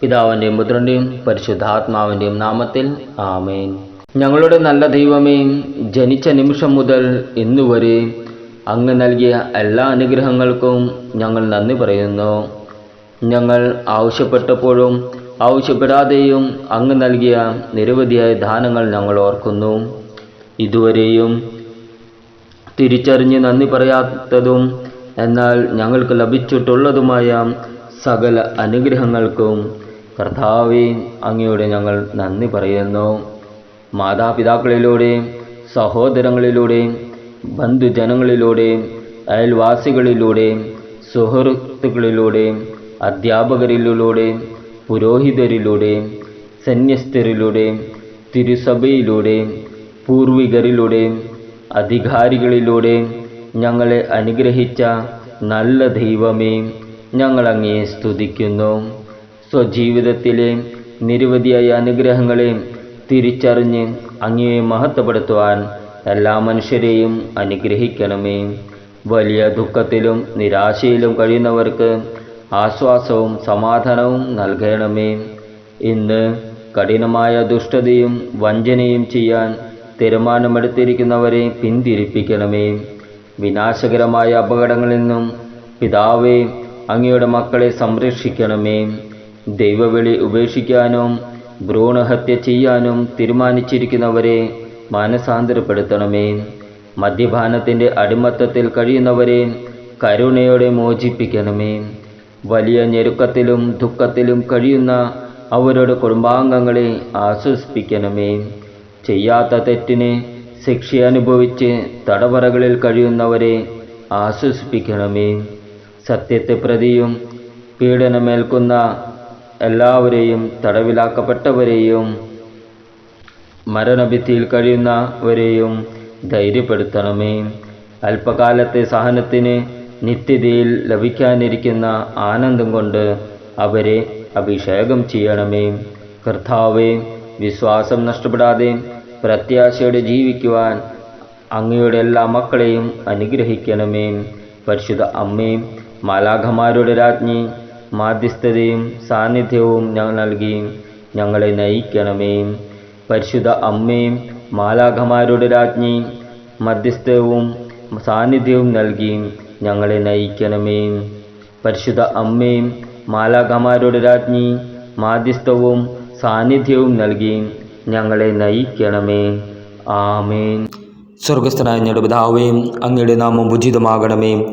പിതാവിന്റെയും പുത്രന്റെയും പരിശുദ്ധാത്മാവിന്റെയും നാമത്തിൽ ആമേൻ. ഞങ്ങളുടെ നല്ല ദൈവമേ ജനിച്ച നിമിഷം മുതൽ ഇന്നുവരെ അങ്ങ് നൽകിയ എല്ലാ അനുഗ്രഹങ്ങൾക്കും ഞങ്ങൾ നന്ദി പറയുന്നു. ഞങ്ങൾ ആവശ്യപ്പെട്ടപ്പോഴും ആവശ്യപ്പെടാതെയും അങ്ങ് നൽകിയ നിരവധിയായ ദാനങ്ങൾ ഞങ്ങൾ ഓർക്കുന്നു. ഇതുവരെയും തിരിച്ചറിഞ്ഞ് നന്ദി പറയാത്തതും എന്നാൽ ഞങ്ങൾക്ക് ലഭിച്ചിട്ടുള്ളതുമായ സകല അനുഗ്രഹങ്ങൾക്കും കർത്താവെ അങ്ങയോട് ഞങ്ങൾ നന്ദി പറയുന്നു. മാതാപിതാക്കളിലൂടെയും സഹോദരങ്ങളിലൂടെയും ബന്ധുജനങ്ങളിലൂടെയും അയൽവാസികളിലൂടെയും സുഹൃത്തുക്കളിലൂടെയും അധ്യാപകരിലൂടെയും പുരോഹിതരിലൂടെയും സന്യസ്തരിലൂടെയും തിരുസഭയിലൂടെയും പൂർവികരിലൂടെയും അധികാരികളിലൂടെയും ഞങ്ങളെ അനുഗ്രഹിച്ച നല്ല ദൈവമേ ഞങ്ങളങ്ങയെ സ്തുതിക്കുന്നു. സ്വജീവിതത്തിലെ നിരവധിയായ അനുഗ്രഹങ്ങളെ തിരിച്ചറിഞ്ഞ് അങ്ങയെ മഹത്വപ്പെടുത്തുവാൻ എല്ലാ മനുഷ്യരെയും അനുഗ്രഹിക്കണമേ. വലിയ ദുഃഖത്തിലും നിരാശയിലും കഴിയുന്നവർക്ക് ആശ്വാസവും സമാധാനവും നൽകണമേ. ഇന്ന് കഠിനമായ ദുഷ്ടതയും വഞ്ചനയും ചെയ്യാൻ തീരുമാനമെടുത്തിരിക്കുന്നവരെ പിന്തിരിപ്പിക്കണമേ. വിനാശകരമായ അപകടങ്ങളിൽ നിന്നും പിതാവേ അങ്ങയുടെ മക്കളെ സംരക്ഷിക്കണമേ. ദൈവവിളി ഉപേക്ഷിക്കാനും ഭ്രൂണഹത്യ ചെയ്യാനും തീരുമാനിച്ചിരിക്കുന്നവരെ മാനസാന്തരപ്പെടുത്തണമേ. മദ്യപാനത്തിന്റെ അടിമത്തത്തിൽ കഴിയുന്നവരെ കരുണയോടെ മോചിപ്പിക്കണമേ. വലിയ ഞെരുക്കത്തിലും ദുഃഖത്തിലും കഴിയുന്ന അവരുടെ കുടുംബാംഗങ്ങളെ ആശ്വസിപ്പിക്കണമേ. ചെയ്യാത്ത തെറ്റിന് ശിക്ഷ അനുഭവിച്ച് തടവറകളിൽ കഴിയുന്നവരെ ആശ്വസിപ്പിക്കണമേ. സത്യത്തെ പ്രതിയും പീഡനമേൽക്കുന്ന എല്ലാവരെയും തടവിലാക്കപ്പെട്ടവരെയും മരണഭിത്തിയിൽ കഴിയുന്നവരെയും ധൈര്യപ്പെടുത്തണമേ. അല്പകാലത്തെ സഹനത്തിന് നിത്യതയിൽ ലഭിക്കാനിരിക്കുന്ന ആനന്ദം കൊണ്ട് അവരെ അഭിഷേകം ചെയ്യണമേ. കർത്താവെ വിശ്വാസം നഷ്ടപ്പെടാതെ പ്രത്യാശയോടെ ജീവിക്കുവാൻ അങ്ങയുടെ എല്ലാ മക്കളെയും അനുഗ്രഹിക്കണമേ. പരിശുദ്ധ അമ്മയും മാലാഖമാരുടെ രാജ്ഞി മാധ്യസ്ഥതയും സാന്നിധ്യവും ഞങ്ങൾ നൽകിയും ഞങ്ങളെ നയിക്കണമേ. പരിശുദ്ധ അമ്മയും മാലാഖമാരുടെ രാജ്ഞിയും മധ്യസ്ഥവും സാന്നിധ്യവും നൽകിയും ഞങ്ങളെ നയിക്കണമേ. പരിശുദ്ധ അമ്മയും മാലാഖമാരുടെ രാജ്ഞി മാധ്യസ്ഥവും സാന്നിധ്യവും നൽകിയും ഞങ്ങളെ നയിക്കണമേ. ആമേൻ. സ്വർഗസ്ഥനായ ഞങ്ങളുടെ പിതാവേയും അങ്ങയുടെ നാമം ഉചിതമാകണമേ.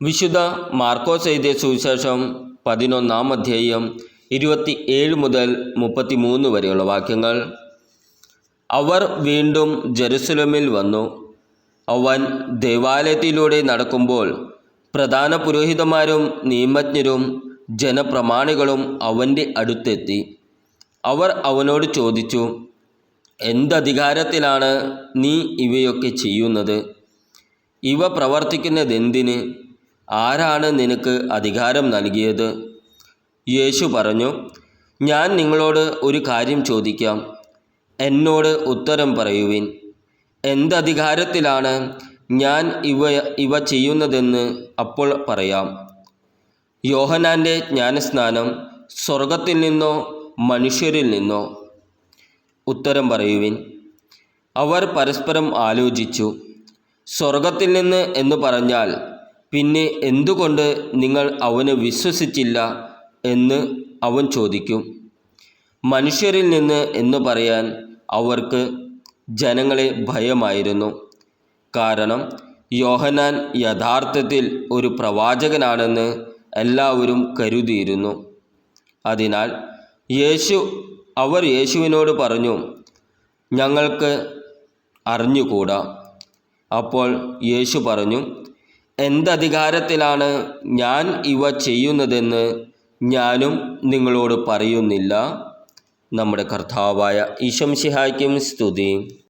വിശുദ്ധ മാർക്കോസ് എഴുതിയ സുവിശേഷം പതിനൊന്നാം അധ്യായം ഇരുപത്തി ഏഴ് മുതൽ മുപ്പത്തി മൂന്ന് വരെയുള്ള വാക്യങ്ങൾ. അവർ വീണ്ടും ജെറുസലമിൽ വന്നു. അവൻ ദേവാലയത്തിലൂടെ നടക്കുമ്പോൾ പ്രധാന പുരോഹിതന്മാരും നിയമജ്ഞരും ജനപ്രമാണികളും അവന്റെ അടുത്തെത്തി. അവർ അവനോട് ചോദിച്ചു എന്തധികാരത്തിലാണ് നീ ഇവയൊക്കെ ചെയ്യുന്നത്? ഇവ പ്രവർത്തിക്കുന്നതെന്തിന്? ആരാണ് നിനക്ക് അധികാരം നൽകിയത്? യേശു പറഞ്ഞു ഞാൻ നിങ്ങളോട് ഒരു കാര്യം ചോദിക്കാം. എന്നോട് ഉത്തരം പറയുവിൻ. എന്തധികാരത്തിലാണ് ഞാൻ ഇവ ഇവ ചെയ്യുന്നതെന്ന് അപ്പോൾ പറയാം. യോഹനാന്റെ ജ്ഞാനസ്നാനം സ്വർഗത്തിൽ നിന്നോ മനുഷ്യരിൽ നിന്നോ? ഉത്തരം പറയുവിൻ. അവർ പരസ്പരം ആലോചിച്ചു. സ്വർഗത്തിൽ നിന്ന് എന്ന് പറഞ്ഞാൽ പിന്നെ എന്തുകൊണ്ട് നിങ്ങൾ അവനെ വിശ്വസിച്ചില്ല എന്ന് അവൻ ചോദിക്കും. മനുഷ്യരിൽ നിന്ന് എന്ന് പറയാൻ അവർക്ക് ജനങ്ങളെ ഭയമായിരുന്നു. കാരണം യോഹനാൻ യഥാർത്ഥത്തിൽ ഒരു പ്രവാചകനാണെന്ന് എല്ലാവരും കരുതിയിരുന്നു. അതിനാൽ യേശു അവർ യേശുവിനോട് പറഞ്ഞു ഞങ്ങൾക്ക് അറിഞ്ഞുകൂടാ? അപ്പോൾ യേശു പറഞ്ഞു എന്തധികാരത്തിലാണ് ഞാൻ ഇവ ചെയ്യുന്നതെന്ന് ഞാനും നിങ്ങളോട് പറയുന്നില്ല. നമ്മുടെ കർത്താവായ ഈശംഷിഹായ്ക്കും സ്തുതി.